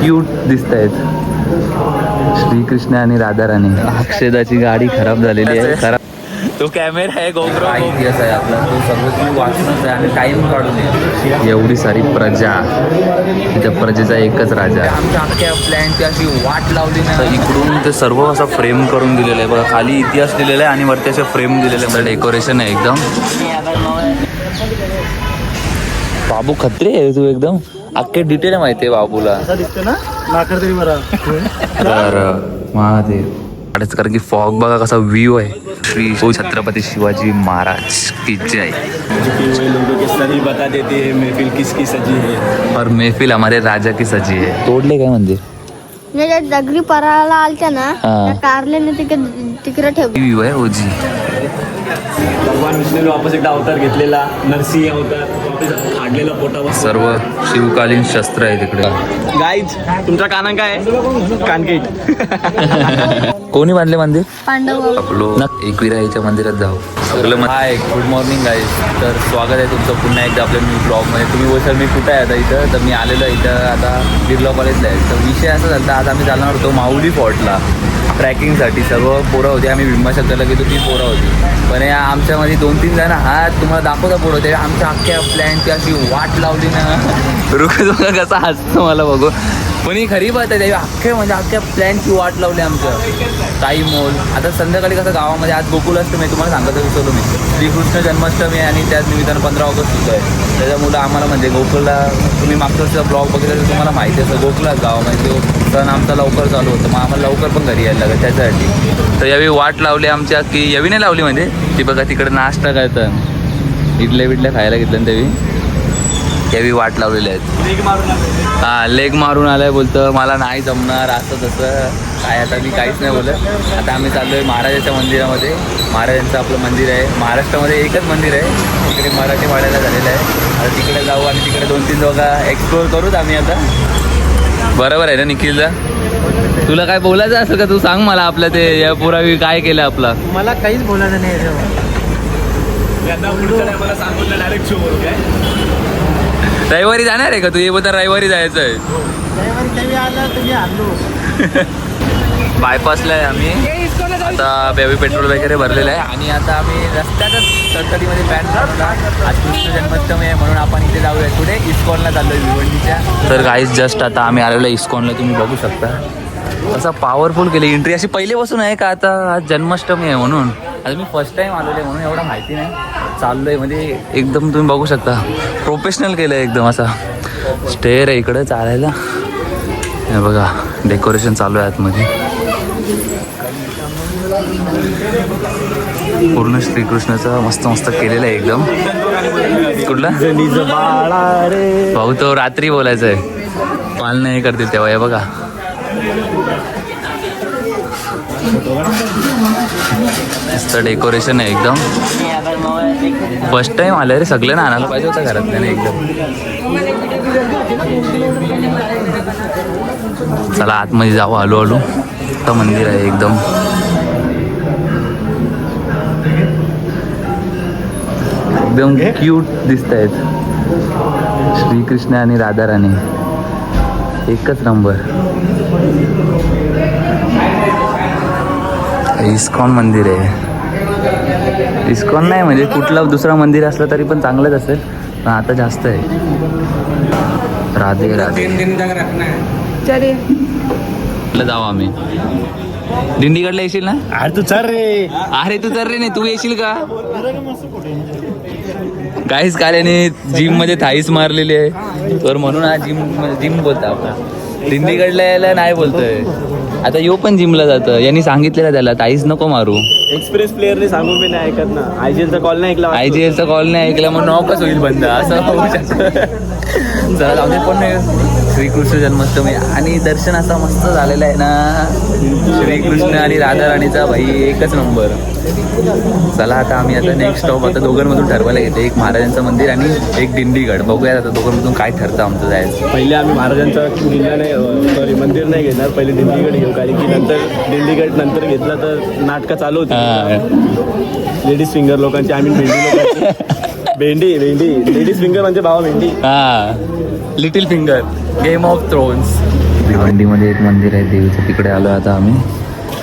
Cute दिसत आहेत श्रीकृष्ण आणि राधाराणी. अक्षदाची गाडी खराब झालेली आहे. खराब तो कॅमेरा आहे गोप्रो इतिहास आहे आपला. तो सगळं तुम्ही वाचूनच आहे आणि टाइम काढून ये. एवढी सारी प्रजा. त्या प्रजेचा एकच राजा. आमच्या अख्ख्या प्लॅनची अशी वाट लावली ना इकडून ते सर्व असं फ्रेम करून दिलेलं आहे. बघा खाली इतिहास दिलेला आहे आणि वरती असं फ्रेम दिलेलं आहे डेकोरेशन आहे एकदम. बाबू खत्री आहे तू एकदम. अख्खे डिटेल माहिती आहे बाबूला. दिसतो ना? नाकर तरी बरा. तर महादेव. कारण की फॉग बघा कसा व्ह्यू आहे. श्री छत्रपती शिवाजी महाराज की जय. लोगों के सही बता देते हैं महफिल किसकी सजी है और महफिल हमारे राजा की सजी है. तोडले काय मंदिर म्हणजे ज्या दगडी पराला आलत्या ना हा. त्या कारल्याने तिकडे तिकडे ठेव व्ह्यू आहे ओजी भगवान विष्णूने वापस एकदा अवतार घेतलेला. नरसिंह अवतार. सर्व शिवकालीन शस्त्र आहे तिकडे गाईज तुमचा काना काय कानकेट. कोणी बांधले मंदिर? पांडव. आपलो एकविराईच्या मंदिरात जाऊ. सगळं हाय गुड मॉर्निंग गाईज तर स्वागत आहे तुमचं पुन्हा एकदा आपल्या न्यू ब्लॉगमध्ये तुम्ही बोलशाल मी कुठं आहे आता इथं? तर मी आलेलो आहे इथं आता बिर्ला कॉलेजला आहे. तर विषय असा झाला आज आम्ही चालणार होतो माऊली फॉर्टला ट्रॅकिंगसाठी. सर्व पोरं होती. आम्ही भीमाशंकरला गेलो ती पोरं होती. पण या आमच्यामध्ये दोन तीन जण हा तुम्हाला दाखवता पोरं. होते आमच्या अख्ख्या प्लॅनची अशी वाट लावली ना. रुख बघा कसा हसतो मला बघू. पण ही खरी बात आहे त्याची अख्खे म्हणजे अख्ख्या प्लॅनची वाट लावली आमचं. काही मोल. आता संध्याकाळी कसं गावामध्ये आज गोकुल असतं मी तुम्हाला सांगत विसरलो मी. श्रीकृष्ण जन्माष्टमी आणि त्याच निमित्तानं पंधरा ऑगस्ट होतं आहे. त्याच्यामुळं आम्हाला म्हणजे गोकुलला तुम्ही मागचं ब्लॉग बघितला तर तुम्हाला माहिती असं गोकुलाच गावामध्ये तो सण आमचा लवकर चालू होतं. मग आम्हाला लवकर पण घरी यायला लागेल त्याच्यासाठी. तर यावेळी वाट लावली आमच्या की यावी नाही लावली म्हणजे? ती बघा तिकडे नाश्ता करतं इडल्या बिडल्या खायला घेतल्या त्यावेळी. यावी वाट लावलेल्या आहेत. हा लेग मारून आलाय बोलतं. मला नाही जमणार असं तसं. काय आता मी काहीच नाही बोलत. आता आम्ही चाललो आहे महाराजाच्या मंदिरामध्ये. महाराजांचं आपलं मंदिर आहे. महाराष्ट्रामध्ये एकच मंदिर आहे. तिकडे मराठी वाड्याला झालेलं आहे. आता तिकडे जाऊ आणि तिकडे दोन तीन जागा एक्सप्लोर करूच आम्ही आता. बरोबर आहे ना निखिलदा तुला काय बोलायचं असेल का तू? सांग मला आपल्या ते या पुरावी काय केलं आपला? मला काहीच बोलायचं नाही मला सांगून डायरेक्ट शो काय? रविवारी जाणार आहे का? तू ये बद्दल रविवारी जायचं आहे. तुम्ही आला? तुम्ही आलो? बायपासला आहे आम्ही आता बेबी पेट्रोल वगैरे भरलेलं आहे. आणि आता आम्ही रस्त्यातच तडतडीमध्ये पॅन काढला आज कृष्ण जन्माष्टमी आहे म्हणून आपण इथे जाऊया. कुठे? इस्कॉनला चाललो आहे भिवंडीच्या. तर काहीच जस्ट आता आम्ही आलेलो आहे इस्कॉनला. तुम्ही बघू शकता. असं पॉवरफुल केली. एंट्री अशी पहिलेपासून आहे का आता? आज जन्माष्टमी आहे म्हणून. आता मी फर्स्ट टाइम आलेलो आहे म्हणून एवढं माहिती नाही. चाललोय म्हणजे एकदम तुम्ही बघू शकता. प्रोफेशनल केलं आहे एकदम असा. स्टेअर आहे इकडं चालायला. हे बघा डेकोरेशन चालू आहे आतमध्ये. पूर्ण श्रीकृष्णाचं मस्त मस्त केलेलं आहे एकदम. कुठला? भाऊ तो रात्री बोलायचं आहे पालन हे करतील तेव्हा हे बघा. मस्त डेकोरेशन आहे एकदम. फर्स्ट टाइम आलं रे सगळ्यांना आणायला पाहिजे होतं घरातल्याने एकदम. चला आतमध्ये जाऊ आलो आलो तर मंदिर आहे एकदम. एकदम क्यूट दिसत आहेत श्रीकृष्ण आणि राधाराणी. एकच नंबर इस्कॉन मंदिर आहे. इस्कॉन नाही म्हणजे कुठलं दुसरं मंदिर असलं तरी पण चांगलंच असेल. पण आता जास्त आहे. राधे राधे. जाऊ आम्ही. दिंडीगडला येशील ना? अरे तू चल रे. अरे तू तर रे नाही तू येशील का? काहीच काल्याने जिममध्ये थाईस मारलेली आहे. तर म्हणून हा जिम जिम बोलता आपण. दिंडीगडला यायला नाही बोलतोय. आता यो पण जिमला जातं. यांनी सांगितलेलं त्याला थाईस नको मारू. एक्सप्रेस प्लेअरने सांगून मी नाही ऐकत ना. आय जी एलचा कॉल नाही ऐकला आय जी एलचा कॉल नाही ऐकला मग नॉकच होईल बंद? असं होऊ शकतं. चला जाऊ दे पण श्रीकृष्ण जन्माष्टमी आणि दर्शन असा मस्त झालेलं आहे ना. श्रीकृष्ण आणि राधा राणीचा भाई एकच नंबर. चला आता आम्ही आता नेक्स्ट स्टॉप आता दोघांमधून ठरवायला घेते. एक महाराजांचं मंदिर आणि एक दिंडीगड. बघूया आता दोघांमधून काय ठरतं आमचं जायचं. पहिले आम्ही महाराजांचा किल्ला नाही मंदिर नाही घेणार. पहिले दिंडीगड घेऊ. कारण की नंतर दिंडीगड नंतर घेतला तर नाटकं चालू होती. लेडीज फिंगर लोकांची आम्ही भेंडी लोकांची. भेंडी भेंडी. लेडीज फिंगर म्हणजे भावा भेंडी. हा. Little finger game of thrones भिवंडीमध्ये एक मंदिर आहे देवीचं. तिकडे आलो आता आम्ही.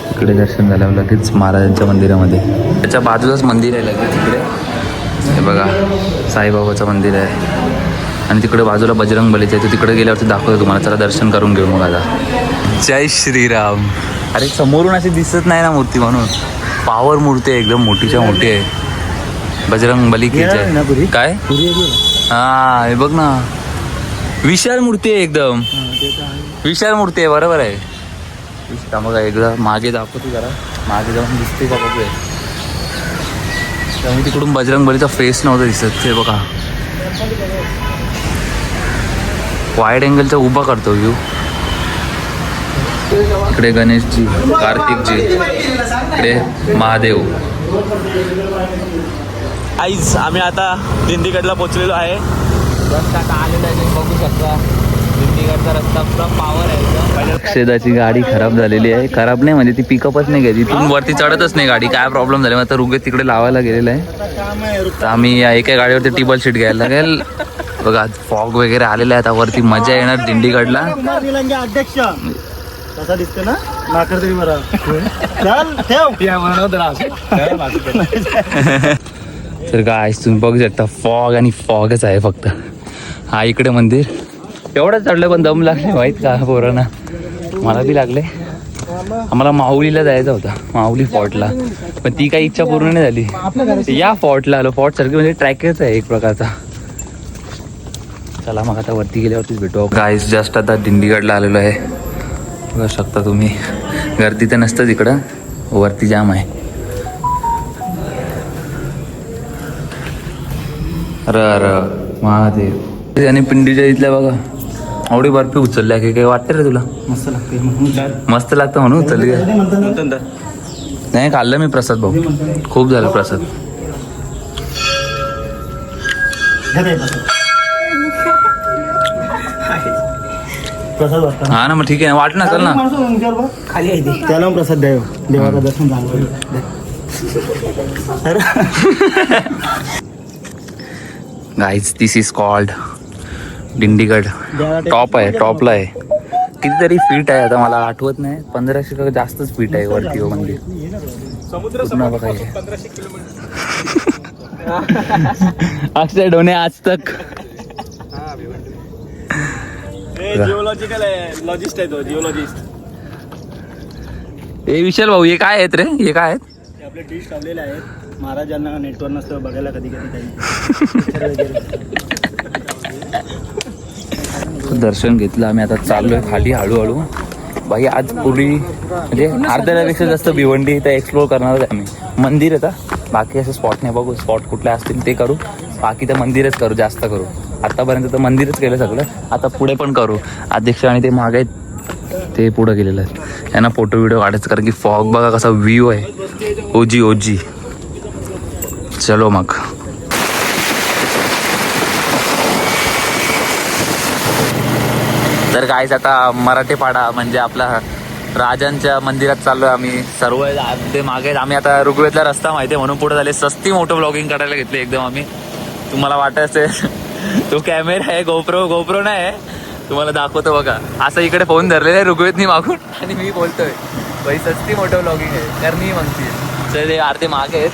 तिकडे दर्शन झाल्यावर लगेच महाराजांच्या मंदिरामध्ये. त्याच्या बाजूलाच मंदिर आहे लगेच तिकडे. हे बघा साईबाबाचं मंदिर आहे. आणि तिकडे बाजूला बजरंग बलीचं आहे. तो तिकडे गेल्यावरती दाखवतो तुम्हाला. चला दर्शन करून घेऊ मग आता. जय श्रीराम. अरे समोरून अशी दिसत नाही ना मूर्ती म्हणून. पावर मूर्ती आहे एकदम मोठीच्या मोठी आहे. बजरंग बली. काय? हा हे बघ ना. विशाल मूर्ती आहे एकदम. विशाल मूर्ती आहे बरोबर आहे. बघा एकदा मागे दाखवतो जरा. मागे जाऊन दिसते का बघूया. त्यामुळे तिकडून बजरंग बलीचा फेस नव्हता दिसत. ते बघा. वाईड अँगलचा उभा करतो व्ह्यू इकडे गणेशजी कार्तिकजी इकडे महादेव. आईज आम्ही आता दिंडीगडला पोहोचलेलो आहे. रस्ता आलेला आहे बघू शकता. दिंडीगडचा रस्ता पुरा पावर आहे अक्षदाची गाडी खराब झालेली आहे. खराब नाही म्हणजे ती पिकअपच नाही घ्यायची तिथून वरती चढतच नाही गाडी. काय प्रॉब्लेम झाला? मग आता रुगे तिकडे लावायला गेलेला आहे. तर आम्ही या एका गाडीवरती टिबल सीट घ्यायला लागेल. बघा फॉग वगैरे आलेला आहे आता वरती मजा येणार दिंडीगडला. अध्यक्ष कसा दिसतो ना तर काय तुम्ही बघू शकता फॉग आणि फॉगच आहे फक्त हा इकडे मंदिर एवढंच चढलं पण दम लागले माहीत का पोरांना मला बी लागले आम्हाला माऊलीला जायचा होता माऊली फॉर्टला पण ती काही इच्छा पूर्ण नाही झाली या फॉर्टला आलो फॉर्ट सारखी म्हणजे ट्रॅकच आहे एक प्रकारचा चला मग आता वरती गेल्यावरतीच भेटू गाईस जस्ट आता दिंडीगडला आलेलो आहे. बघू शकता तुम्ही. गर्दी तर नसतं तिकडं वरती जाम आहे. अरे अरे महादेव. आणि पिंडीच्या इथल्या बघा. आवडी बर्फी उचलल्या की काही वाटतं रे तुला? मस्त लागते. मस्त लागतं म्हणून उचलली? नाही खाल्लं मी प्रसाद भाऊ. खूप झालं प्रसाद. प्रसाद वाटतो हा ना मग ठीक आहे वाट ना चल ना. खाली आहे ते. त्याला प्रसाद द्याव देवाचं दर्शन झालं. Guys this is called Dindigad top आहे टॉपला आहे. कितीतरी फीट आहे आता मला आठवत नाही. पंधराशे का जास्तच फीट आहे वरती हो मंदिर. पूर्ण हे. अक्षय डोने आज तक. जिओलॉजिकल आहे लॉजिस्ट आहे तो जिओलॉजिस्ट. ए विशाल भाऊ हे काय आहेत रे? हे काय आहेत? आपले डिश लावलेले आहेत. महाराजांना नेटवर्क नसतं बघायला कधी कधी काही. दर्शन घेतलं आम्ही आता चाललोय खाली हळूहळू. बाई आज पूर्वी म्हणजे अर्ध्यापेक्षा जास्त भिवंडी इथं एक्सप्लोर करणार आहे आम्ही. मंदिर आता. बाकी असे स्पॉट नाही बघू स्पॉट कुठले असतील ते करू. बाकी तर मंदिरच करू जास्त करू. आतापर्यंत तर मंदिरच केलं सगळं. आता पुढे पण करू. अध्यक्ष आणि ते मागे आहेत ते पुढं गेलेलं आहे यांना फोटो व्हिडिओ काढायचं कारण की फॉग बघा कसा व्ह्यू आहे. ओजी ओजी. चलो मग. तर काहीच आता मराठेपाडा म्हणजे आपला राजांच्या मंदिरात चाललोय आम्ही. सर्व ते मागे आम्ही आता ऋग्वेदला रस्ता माहिती आहे म्हणून पुढे झाले. सस्ती मोठं ब्लॉगिंग करायला घेतले एकदम आम्ही. तुम्हाला वाटत असेल तो कॅमेरा आहे गोप्रो गोप्रो नाही आहे. तुम्हाला दाखवतो बघा. असं इकडे फोन धरलेला आहे ऋग्वेदनी मागून. आणि मी बोलतोय. बाई सस्ती मोठं ब्लॉगिंग आहे. करणी म्हणते तर ते अर्धे मागे आहेत.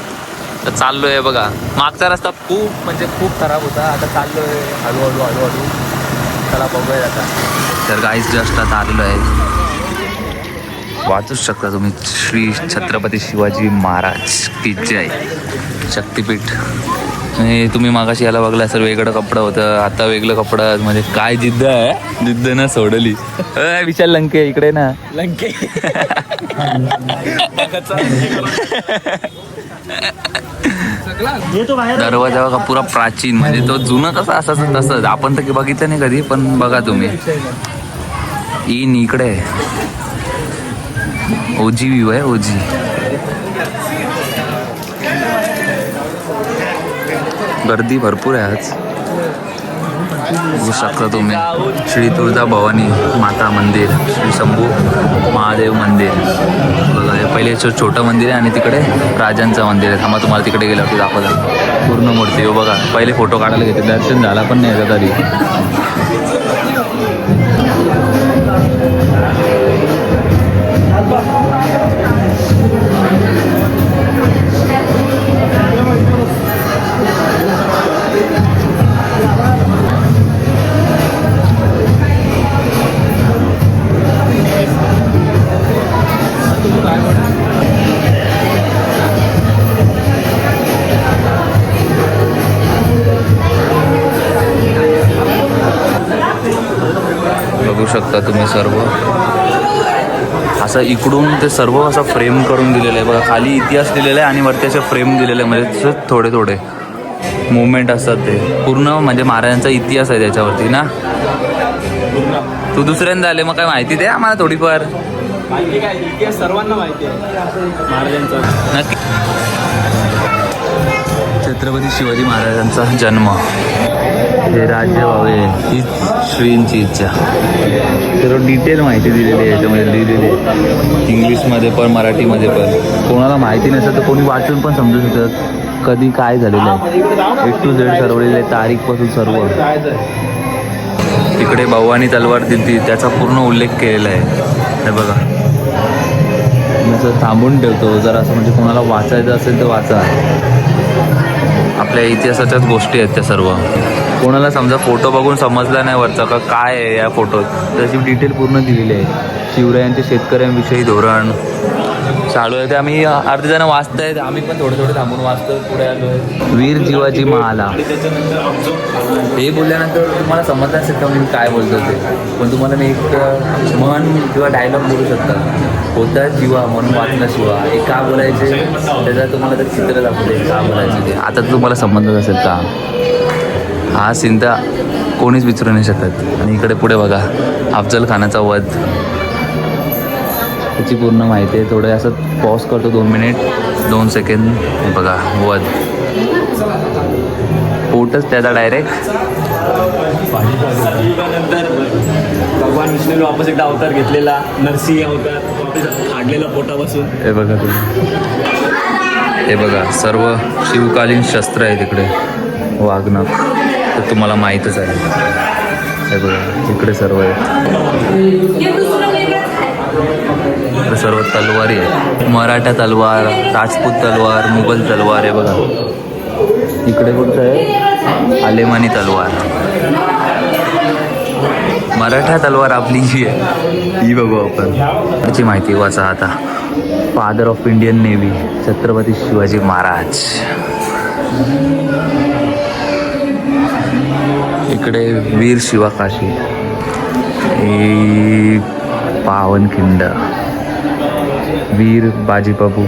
तर चाललोय बघा. मागचा रस्ता खूप म्हणजे खूप खराब होता. आता चाललोय. हळूहळू हळूहळू. चला बघूया आता. तर गाईज जस्ट आता आलेलो आहे वाचूच शकता तुम्ही. श्री छत्रपती शिवाजी महाराज की जय. शक्तीपीठ. आणि तुम्ही मागाशी याला बघला सर वेगळं कपडं होतं आता वेगळं कपडं म्हणजे काय जिद्द आहे? जिद्द ना सोडली. विशाल लंके इकडे ना. लंके. दरवाजा बघा पुरा प्राचीन. म्हणजे तो जुनं कसं असायचं तसंच. आपण तर बघितलं नाही कधी पण बघा तुम्ही. इन इकडे. ओजी व्ह्यू आहे ओजी. गर्दी भरपूर आहे आज. बघू शकता तुम्ही. श्री तुळजा भवानी माता मंदिर श्री शंभू महादेव मंदिर. बघा हे पहिले छोटं मंदिर आहे आणि तिकडे राजांचं मंदिर आहे. थांबा तुम्हाला तिकडे गेल्यावरती दाखवता. पूर्ण मूर्ती हो बघा पहिले फोटो काढायला घेते दर्शन झाला पण नाही याचा तरी. तुम्ही सर्व. असं इकडून ते सर्व असं फ्रेम करून दिलेलं आहे. बघा खाली इतिहास दिलेला आहे आणि वरती असे फ्रेम दिलेले आहे म्हणजे थोडे थोडे मुवमेंट असतात ते. पूर्ण म्हणजे महाराजांचा इतिहास आहे त्याच्यावरती ना? तू दुसऱ्यांदा आले मग काय माहिती दे आम्हाला थोडीफार. माहिती काय? इतिहास सर्वांना माहिती आहे. महाराजांचा. नक्की. छत्रपती शिवाजी महाराजांचा जन्म. हे राज्य व्हावे हीच श्रींची इच्छा. सर्व डिटेल माहिती दिलेली आहे याच्यामध्ये लिहिलेली आहे. इंग्लिशमध्ये पण मराठीमध्ये पण. कोणाला माहिती नसेल तर कोणी वाचून पण समजू शकतात कधी काय झालेलं आहे. ए टू झेड सर्वलेलं आहे तारीखपासून सर्व. तिकडे भाऊआनी तलवार दिली त्याचा पूर्ण उल्लेख केलेला आहे. हे बघा. मी असं थांबून ठेवतो जर असं म्हणजे कोणाला वाचायचं असेल तर वाचा. आपल्या इतिहासाच्याच गोष्टी आहेत त्या सर्व. कोणाला समजा फोटो बघून समजला नाही वरचा का काय आहे या फोटोत त्याची डिटेल पूर्ण दिलेली आहे. शिवरायांचे शेतकऱ्यांविषयी धोरण. चालू आहे. ते आम्ही अर्धे जण वाचतायत आम्ही पण थोडे थोडे थांबून वाचतो पुढे आलो वीर जीवाजी महाला हे बोलल्यानंतर तुम्हाला समजलं असेल का मी काय बोलतो ते? पण तुम्हाला मी एक म्हण किंवा डायलॉग बोलू शकता. होता जीवा म्हणून वाचला शिवा. हे का बोलायचे? त्याचा तुम्हाला ते चित्र दाखवते. का बोलायचे ते? आता तुम्हाला समजत असेल का? हा सिंधा कोणीच विचारू नाही शकत. आणि इकडे पुढे बघा अफजल खानाचा वध. त्याची पूर्ण माहिती आहे. थोडं असं पॉज करतो दोन मिनिट दोन सेकंड बघा वध. पोटच त्याचा डायरेक्ट भगवान विष्णूने वापस एकदा अवतार घेतलेला नरसिंह अवतार वापस पोटापासून हे बघा तुम्ही. हे बघा सर्व शिवकालीन शस्त्र आहे तिकडे. वाघनख तर तुम्हाला माहीतच आहे. बघा इकडे सर्व आहे सर्व तलवारी आहे मराठा तलवार राजपूत तलवार मुघल तलवार आहे बघा. इकडे कुठं आहे? आलेमानी तलवार. मराठा तलवार आपली ही आहे. ही बघू आपण. त्याची माहिती वाचा आता. Father of Indian navy Chhatrapati Shivaji Maharaj. इकडे वीर शिवाकाशी. ही पावनखिंड. वीर बाजीबाबू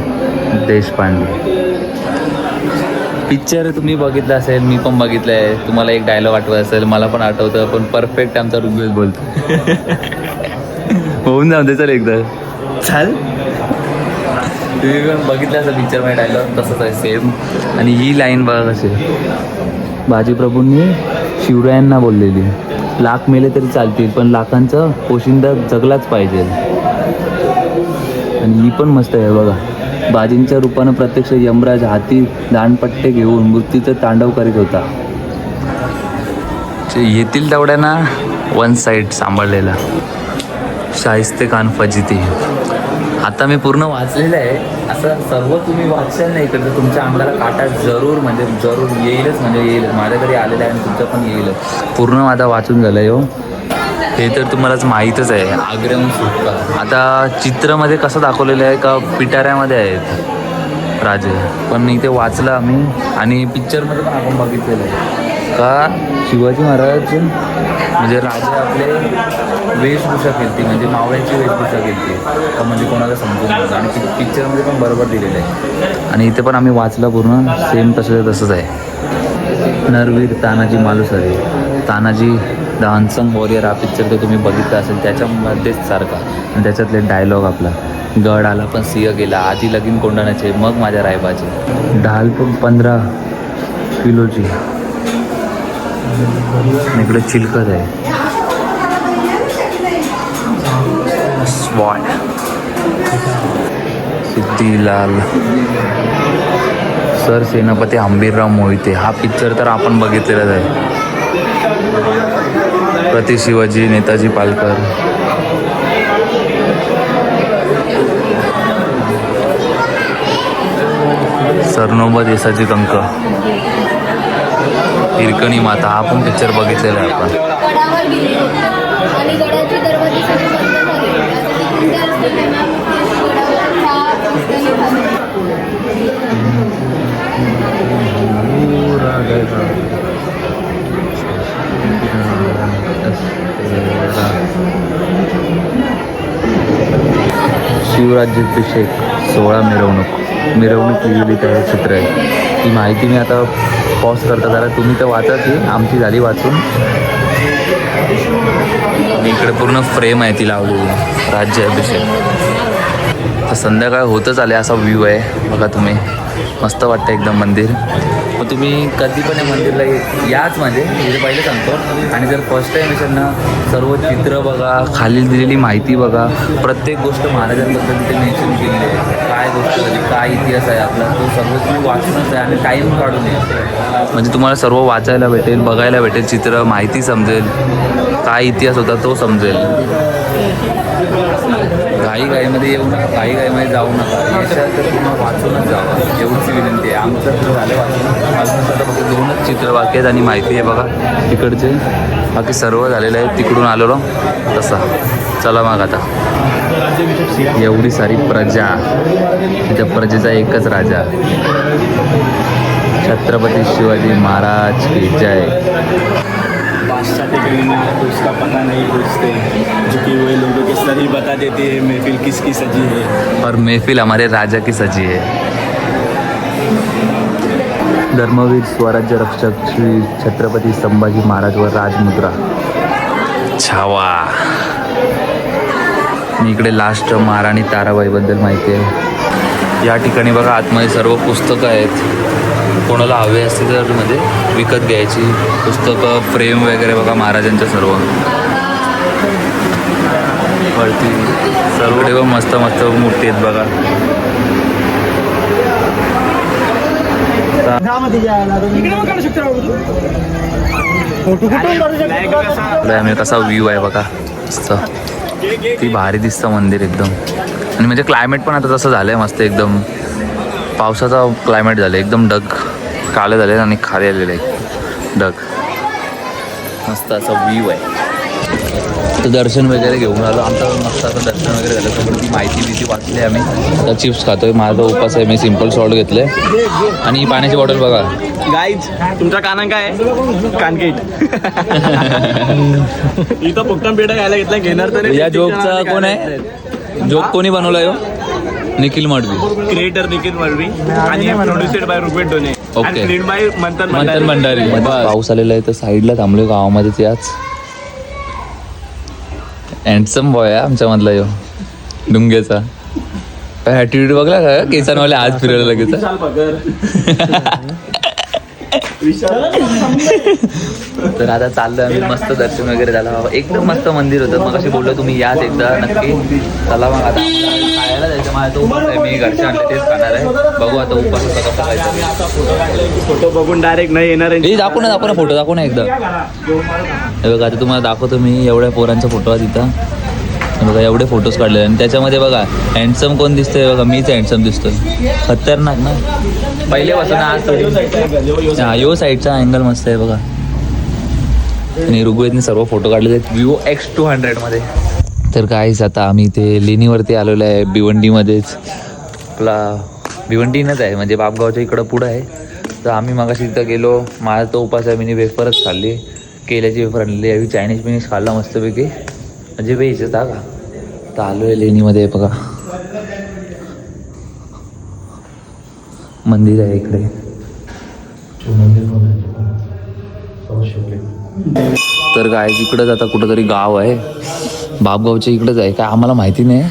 देशपांडे. पिक्चर तुम्ही बघितला असेल मी पण बघितलं आहे तुम्हाला एक डायलॉग आठवत असेल मला पण आठवतं पण परफेक्ट आमचा ऋग्वेद बोलतो. होऊन जाऊ दे चल एकदा. चाल. तुम्ही पण बघितलं असेल पिक्चरमध्ये डायलॉग तसंच आहे सेम आणि ही लाईन बघा कशी बाजीप्रभूंनी शिवरायांना बोललेली. लाख मेले तरी चालतील पण लाखांचं पोशिंदा जगलाच पाहिजे. आणि ही पण मस्त आहे बघा. बाजींच्या रूपानं प्रत्यक्ष यमराज हाती दाणपट्टे घेऊन मृत्यूचं तांडव करीत होता. येथील दवड्यांना वन साईड सांभाळलेला. शाहिस्ते खान फजिती. आता मी पूर्ण वाचलेलं आहे. असं सर्व तुम्ही वाचशाल नाही इकडचं. तुमच्या अंगाला काटा जरूर म्हणजे जरूर येईलच म्हणजे येईलच माझ्या घरी आलेलं आहे आणि तुमचं पण येईलच पूर्ण माझा वाचून झालं आहे हो. हे तर तुम्हालाच माहीतच आहे. आग्र्याहून सुटका. आता चित्रामध्ये कसं दाखवलेलं आहे का? पिटाऱ्यामध्ये आहेत राजे. पण इथे वाचलं आम्ही आणि पिक्चरमध्ये पण आपण बघितलेलं आहे. का? शिवाजी महाराज म्हणजे राजे आपले वेशभूषा केली म्हणजे मावळ्यांची वेशभूषा केली तर म्हणजे कोणाला समजून नव्हतं. आणि पिक्चरमध्ये पण बरोबर दिलेलं आहे. आणि इथे पण आम्ही वाचलं पूर्ण सेम तसं तसंच आहे. Narveer Tanaji Malusare. Tanaji the unsung warrior हा पिक्चर तर तुम्ही बघितला असेल त्याच्यामध्येच सारखा. आणि त्याच्यातले डायलॉग आपला. गड आला पण सिंह गेला आधी लगीन कोंडाण्याचे मग माझ्या रायबाचे. ढाल पण पंधरा किलोची. इकडे चिलकत आहे. स्वॉट सिद्धिलाल. सर सेनापती हंबीरराव मोहिते. हा पिक्चर तर आपण बघितलेलाच आहे. प्रति शिवाजी नेताजी पालकर. सरनोबा देसाची कंक. हिरकणी माता हा पण पिक्चर बघितलेला आहे आपण. शिवराज्याभिषेक सोळा मिरवणूक. मिरवणूक लिहिलेली त्या चित्र आहे. ती माहिती मी आता पॉज करता जरा. तुम्ही तर वाचा ती आमची झाली वाचून. इकडे पूर्ण फ्रेम आहे ती लावलेली. राज्याभिषेक तर संध्याकाळ होतच आले असा व्ह्यू आहे. बघा तुम्ही. मस्त वाटतं एकदम मंदिर. मग तुम्ही कधी पण या मंदिरला याच म्हणजे हे पहिले सांगतो. आणि जर फर्स्ट टाईम असेल ना सर्व चित्र बघा खालील दिलेली माहिती बघा प्रत्येक गोष्ट महाराजांबद्दल तिथे मेन्शन केलेली आहे. काय गोष्ट झाली काय इतिहास आहे आपला तो सर्व तुम्ही वाचूनच आहे आणि टाईम काढून ये. म्हणजे तुम्हाला सर्व वाचायला भेटेल बघायला भेटेल चित्र माहिती समजेल. काय इतिहास होता तो समजेल. घाई घाईमध्ये येऊ नका घाई घाईमध्ये जाऊ नका. याच्यात तर पूर्ण वाचूनच जावा. एवढीच विनंती आहे. आमचं तर झालं वाचून. फक्त दोनच चित्र बाकी आहेत आणि माहिती आहे बघा तिकडचे. बाकी सर्व झालेलं आहे. तिकडून आलेलो. तसा. चला मग आता. एवढी सारी प्रजा. त्या प्रजेचा एकच राजा. छत्रपती शिवाजी महाराज की जय. उसका पता नहीं पूछते। जो कि वही लोगों के सर ही बता देते है महफिल किसकी सजी है। और महफिल हमारे राजा की सजी है। धर्मवीर स्वराज्य रक्षक श्री छत्रपती संभाजी महाराज व राजमुद्रा। छावा। मी इकडे लास्ट महाराणी ताराबाईबद्दल माहिती आहे. या ठिकाणी बघा आतमध्ये सर्व पुस्तकं आहेत. कोणाला हवे असतील तर मध्ये विकत घ्यायची. पुस्तकं फ्रेम वगैरे बघा महाराजांच्या सर्व. वरती पण मस्त मस्त मूर्ती आहेत बघा. कसा? व्ह्यू आहे बघा. मस्त. ती भारी दिसतं मंदिर एकदम. आणि म्हणजे क्लायमेट पण आता तसं झालं आहे मस्त एकदम. पावसाचा क्लायमेट झालं एकदम डग काळे झाले आणि खाली आलेले आहेत. डग मस्त असा व्ह्यू आहे. तर दर्शन वगैरे घेऊन आलो. आमचं मस्त आता दर्शन वगैरे झालं. सगळं ती माहिती बिती वाचली आम्ही. आता चिप्स खातोय. माझा उपास आहे मी सिंपल सॉल्ट घेतले आणि ही पाण्याची बॉटल बघा. गाईज तुमचा काना काय? कानकीट. इथं पोक्टम पेढा घ्यायला घेतला. घेणार तर या जोकचा कोण आहे? जोक कोणी बनवला यो निखिल मडवी. क्रिएटर निखिल मळवी आणि प्रोड्युसेड बाय रुपेट डोने Okay. आणि प्रिंट बाय मंथन मंथन भंडारी. भंडारी. पाऊस आलेला आहे तर साईडला थांबलोय गावामध्येच याच हँडसम बॉय आहे आमच्या मधला यो. डुंग्याचा काय ॲटिट्यूड बघला का? केसांवाले आज फिरायला लगेच. तर आता चाललोय आम्ही मस्त दर्शन वगैरे झालं. एकदम मस्त मंदिर होतं. मग अशी बोललो तुम्ही याच एकदा नक्की. चला मग आता. खायला जायचं. माझा तो उपास आहे. मी घरच्या आणलं तेच खाणार आहे. बघू आता उपास होता कसा खायचा फोटो बघून डायरेक्ट नाही येणार आहे. दाखव ना दाखव ना फोटो. दाखव ना एकदा. हे बघा आता तुम्हाला दाखवतो मी एवढ्या पोरांचा फोटो आहे तिथं. बघा एवढे फोटोज काढले आणि त्याच्यामध्ये बघा हँडसम कोण दिसतोय? बघा मीच हँडसम दिसतोय. खतरनाक ना. पहिले पासून आज हा यो साईडचा अँगल मस्त आहे बघा. आणि ऋग्वेदने सर्व फोटो काढलेले आहेत. विवो एक्स टू हंड्रेडमध्ये तर काहीच आता आम्ही ते लेणीवरती आलेलो आहे भिवंडीमध्येच. आपला भिवंडीनंच आहे म्हणजे बापगावच्या इकडं पुढं आहे. तर आम्ही मागाशी तिथं गेलो. माझा तो उपास आहे मी वेफरच खाल्ली. केल्याची वेफर आणलेली आहे चायनीज बिनीज खाल्ला मस्तपैकी. म्हणजे व्हेज होता का तर आलो आहे लेणीमध्ये बघा. मंदिर आहे इकडे. तर काय इकडंच आता कुठंतरी गाव आहे. बापगावच्या इकडंच आहे. काय आम्हाला माहिती नाही.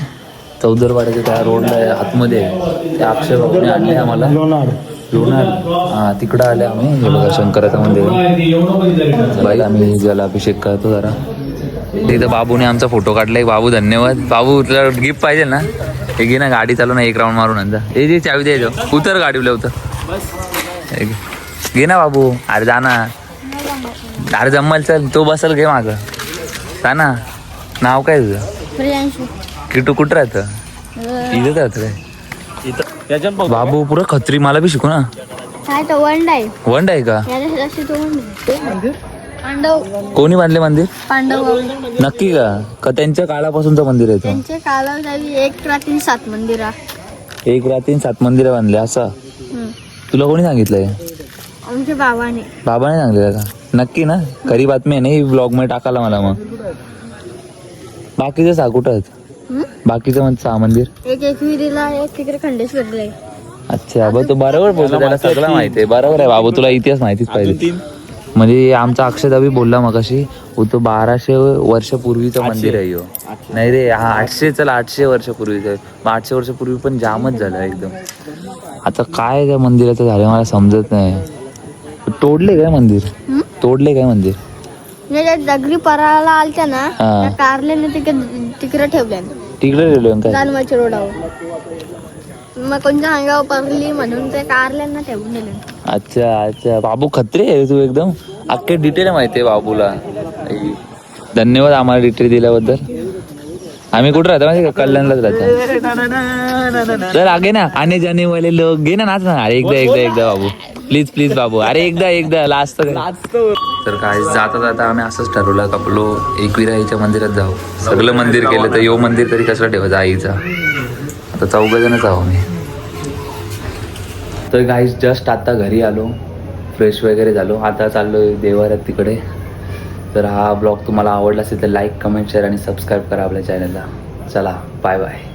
चौदरवाड्याच्या त्या रोडला आहे, आतमध्ये आहे. त्या अक्षय बाबूने आणले आम्हाला लोणार. हा तिकडं आले आम्ही. हे बघा शंकराचं मंदिर. बाई आम्ही ज्याला अभिषेक करतो जरा. तिथं बाबूने आमचा फोटो काढलाय. बाबू धन्यवाद. बाबू तुला गिफ्ट पाहिजे ना? हे घे ना गाडी चालू ना एक राऊंड मारून आणजा. हे जे चावी द्यायचो उतर गाडी उतर. घे. ना बाबू. अरे जा ना. अरे जमल चल. तो बसल घे माग. जा ना. नाव काय तुझं? प्रियांशू. किटू कुठं राहतं? इथं राहतं काय? बाबू पुरं खत्री मला बी शिकू ना. काय तो वन डाय वंड आहे का? वन पांडव. कोणी बांधले मंदिर? पांडव. नक्की का? का त्यांच्या काळापासूनचं मंदिर आहे ते? त्यांचे कालावधी एक रात्री सात मंदिरा एक रात्री सात मंदिरं बांधले असं? तुला कोणी सांगितलंय? आमच्या बाबाने. बाबाने सांगितलं का? नक्की ना? खरी बातमी आहे ना ही ब्लॉगमध्ये टाकायला मला मग. बाकीचं सहा कुठं आहेत? हम्म? बाकीचं म्हणजे सहा मंदिर? एक एकविरीला एक तिकडे खंडेश्वरला आहे. अच्छा बघ तू बरोबर बोलतो त्याला सगळं माहिती आहे. बरोबर आहे बाबू तुला इतिहास माहितीच पाहिजे. तीन? म्हणजे आमचा अक्षय बोलला मगाशी हो तो बाराशे वर्षापूर्वीचं मंदिर आहे. नाही रे हा आठशे चला आठशे वर्षापूर्वीचं आहे. मग आठशे वर्षापूर्वी पण जामच झालं एकदम. आता काय त्या मंदिराचं झालं मला समजत नाही. तोडले काय मंदिर? तोडले काय मंदिर? म्हणजे दगडी पराला आलत्या ना हा. कारल्याने तिकडे तिकडे ठेवल्या. तिकडे दानवाच्या रोडावर. मग कोणत्या अंगावर पडली म्हणून ते कारल्यांना ठेवून दिले. अच्छा अच्छा. बाबू खत्री आहे तू एकदम? अख्खे डिटेल माहिती आहे बाबूला. धन्यवाद आम्हाला डिटेल दिल्याबद्दल. आम्ही कुठं राहतो माहिती का? कल्याणलाच राहतो. तर आगे ना. आने जाने वाले लोक. घे ना नाच ना. अरे एकदा एकदा एकदा बाबू. प्लीज प्लीज बाबू. अरे एकदा एकदा. लास्ट तर काय जाता जाता आम्ही असंच ठरवलं. कपलो आपलो एकविराईच्या मंदिरात जाऊ. सगळं मंदिर केलं तर यो मंदिर तरी कसं ठेवायचं? आईचा. आता चौघ जणच आहो आम्ही. तर गाईज जस्ट आता घरी आलो. फ्रेश वगैरे झालो. आता चाललो आहे देवाऱ्यात तिकडे. तर हा ब्लॉग तुम्हाला आवडला असेल तर लाईक कमेंट शेअर आणि सबस्क्राईब करा आपल्या चॅनलला चला बाय बाय